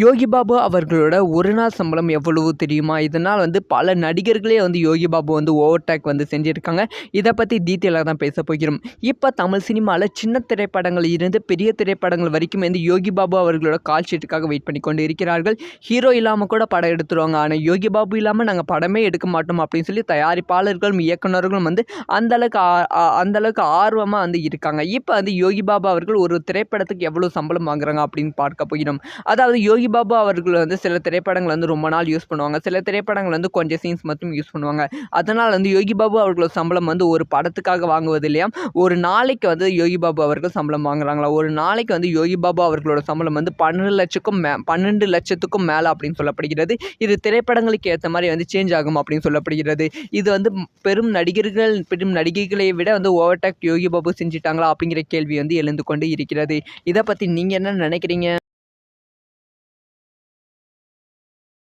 யோகி பாபு அவர்களோட ஒரு நாள் சம்பளம் எவ்வளவு தெரியுமா? இதனால் வந்து பல நடிகர்களே வந்து யோகி பாபு வந்து ஓவர்டேக் வந்து செஞ்சுருக்காங்க. இதை பற்றி டீட்டெயிலாக தான் பேச போகிறோம். இப்போ தமிழ் சினிமாவில் சின்ன திரைப்படங்கள் இருந்து பெரிய திரைப்படங்கள் வரைக்கும் வந்து யோகி பாபு அவர்களோட கால் ஷீட்டுக்காக வெயிட் பண்ணி கொண்டு இருக்கிறார்கள். ஹீரோ இல்லாமல் கூட படம் எடுத்துருவாங்க. ஆனால் யோகி பாபு இல்லாமல் நாங்கள் படமே எடுக்க மாட்டோம் அப்படின்னு சொல்லி தயாரிப்பாளர்களும் இயக்குனர்களும் வந்து அந்தளவுக்கு அந்தளவுக்கு ஆர்வமாக வந்து இருக்காங்க. இப்போ வந்து யோகி பாபு அவர்கள் ஒரு திரைப்படத்துக்கு எவ்வளோ சம்பளம் வாங்குறாங்க அப்படின்னு பார்க்க போகிறோம். அதாவது யோகி பாபு அவர்கள் வந்து சில திரைப்படங்கள் வந்து ரொம்ப நாள் யூஸ் பண்ணுவாங்க. சில திரைப்படங்கள் வந்து கொஞ்சம் சீன்ஸ் மட்டும் யூஸ் பண்ணுவாங்க. அதனால் வந்து யோகி பாபு அவர்களோட சம்பளம் வந்து ஒரு படத்துக்காக வாங்குவது இல்லையா? ஒரு நாளைக்கு வந்து யோகி பாபு அவர்கள் சம்பளம் வாங்குறாங்களா? ஒரு நாளைக்கு வந்து யோகி பாபு அவர்களோட சம்பளம் வந்து பன்னெண்டு லட்சக்கும் மே பன்னெண்டு லட்சத்துக்கும் மேலே அப்படின்னு சொல்லப்படுகிறது. இது திரைப்படங்களுக்கு ஏற்ற மாதிரி வந்து சேஞ்ச் ஆகும் அப்படின்னு சொல்லப்படுகிறது. இது வந்து பெரும் நடிகர்கள் பெரும் நடிகைகளை விட வந்து ஓவர்டேக் யோகி பாபு செஞ்சிட்டாங்களா அப்படிங்கிற கேள்வி வந்து எழுந்து கொண்டு இருக்கிறது. இதை பற்றி நீங்கள் என்ன நினைக்கிறீங்க?